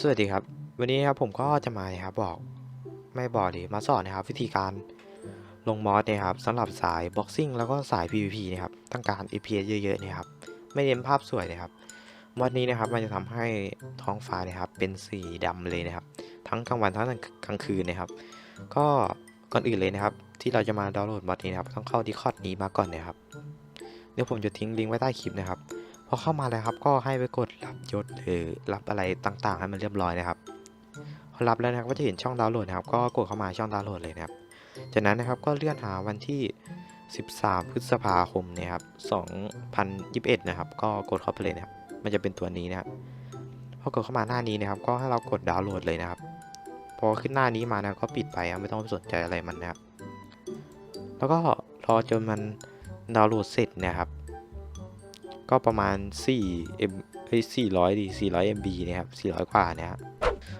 สวัสดีครับ วันนี้ครับผมก็จะมาครับบอกไม่บอกดิมาสอนนะครับ วิธีการลงมอสเนี่ยครับสำหรับสายบ็อกซิ่งแล้วก็สาย PVP นะครับต้องการ EPS เยอะๆเนี่ยครับไม่เน้นภาพสวยนะครับมอดนี้นะครับมันจะทำให้ท้องฟ้าเนี่ยครับเป็นสีดำเลยนะครับ ทั้งกลางวันทั้งกลางคืนนะครับ ก็ก่อนอื่นเลยนะครับ ที่เราจะมาดาวน์โหลดมอดนี้นะครับต้องเข้าที่คอดนี้มาก่อนนะครับเดี๋ยวผมจะทิ้งลิงก์ไว้ใต้คลิปนะครับ พอเข้ามาแล้วครับก็ให้ไปกดรับยศหรือรับอะไรต่างๆ ให้มันเรียบร้อยนะครับพอรับแล้วนะครับก็จะเห็นช่องดาวน์โหลดนะครับ ก็กดเข้ามาช่องดาวน์โหลดเลยนะครับ จากนั้นนะครับก็เลื่อนหาวันที่ 13 พฤษภาคมนะครับ 2021 นะครับ ก็กดเข้าไปเลยนะครับ มันจะเป็นตัวนี้นะครับพอกดเข้ามาหน้านี้นะครับ ก็ให้เรากดดาวน์โหลดเลยนะครับ พอขึ้นหน้านี้มานะก็ปิดไปไม่ต้องไปสนใจอะไรมันนะครับ แล้วก็รอจนมันดาวน์โหลดเสร็จนะครับ ก็ประมาณ4 M เอ้ย400ดี400 MB นะครับ400 กว่านะครับ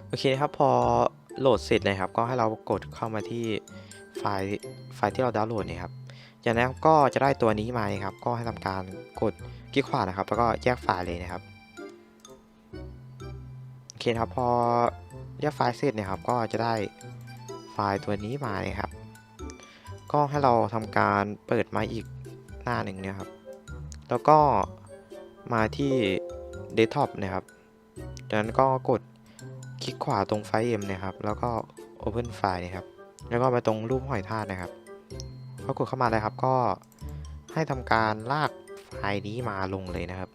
โอเคครับพอโหลดเสร็จนะครับ ก็ให้เรากดเข้ามาที่ไฟล์ไฟล์ที่เราดาวน์โหลดเนะครับจากนั้นก็จะได้ตัวนี้มานะครับ ก็ให้ทำการกดคลิกขวานะครับ แล้วก็แยกไฟล์เลยนะครับโอเคครับพอแยกไฟล์เสร็จนะครับ ก็จะได้ไฟล์ตัวนี้มานะครับ ก็ให้เราทำการเปิดมาอีกหน้าหนึ่งเนะครับ แล้วก็มาที่เดสก์ท็อปนะครับจากนั้นก็กดคลิกขวาตรงไฟล์ M นะครับ แล้วก็ Open ไฟล์นะครับ แล้วก็ไปตรงรูปหอยทากนะครับพอกดเข้ามาเลยครับก็ให้ทำการลากไฟล์นี้มาลงเลยนะครับ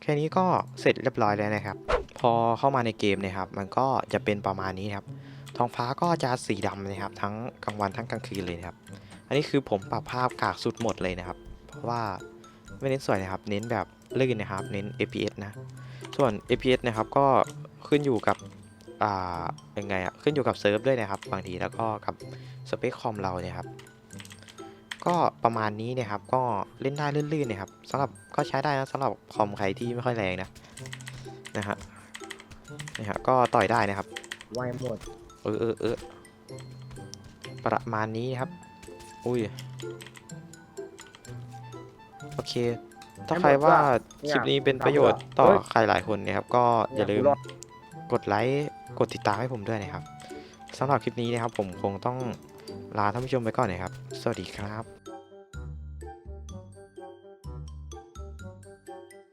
แค่นี้ก็เสร็จเรียบร้อยแล้วนะครับ พอเข้ามาในเกมนะครับ มันก็จะเป็นประมาณนี้นครับท้องฟ้าก็จะสีดำนะครับ ทั้งกลางวันทั้งกลางคืนเลยนะครับ อันนี้คือผมปรับภาพกากสุดหมดเลยนะครับ เพราะว่า ไม่เน้นสวยนะครับ เน้นแบบลื่นนะครับ เน้น FPS นะ ส่วน FPS นะครับก็ขึ้นอยู่กับอ่ายังไงอะขึ้นอยู่กับเซิร์ฟด้วยนะครับ บางทีแล้วก็กับสเปคคอมเราเนี่ยครับ ก็ประมาณนี้เนะครับ ก็เล่นได้ลื่นๆนะครับสำหรับก็ใช้ได้นะสำหรับคอมใครที่ไม่ค่อยแรงนะนะฮะนี่ฮะก็ต่อยได้นะครับไวหมดเออเออเออประมาณนี้ครับ อุ้ย โอเค ถ้าใครว่าคลิปนี้เป็นประโยชน์ต่อใครหลายคนเนะครับ ก็อย่าลืมกดไลค์กดติดตามให้ผมด้วยนะครับสำหรับคลิปนี้นะครับผมคงต้องลาท่านผู้ชมไปก่อนนะครับ สวัสดีครับ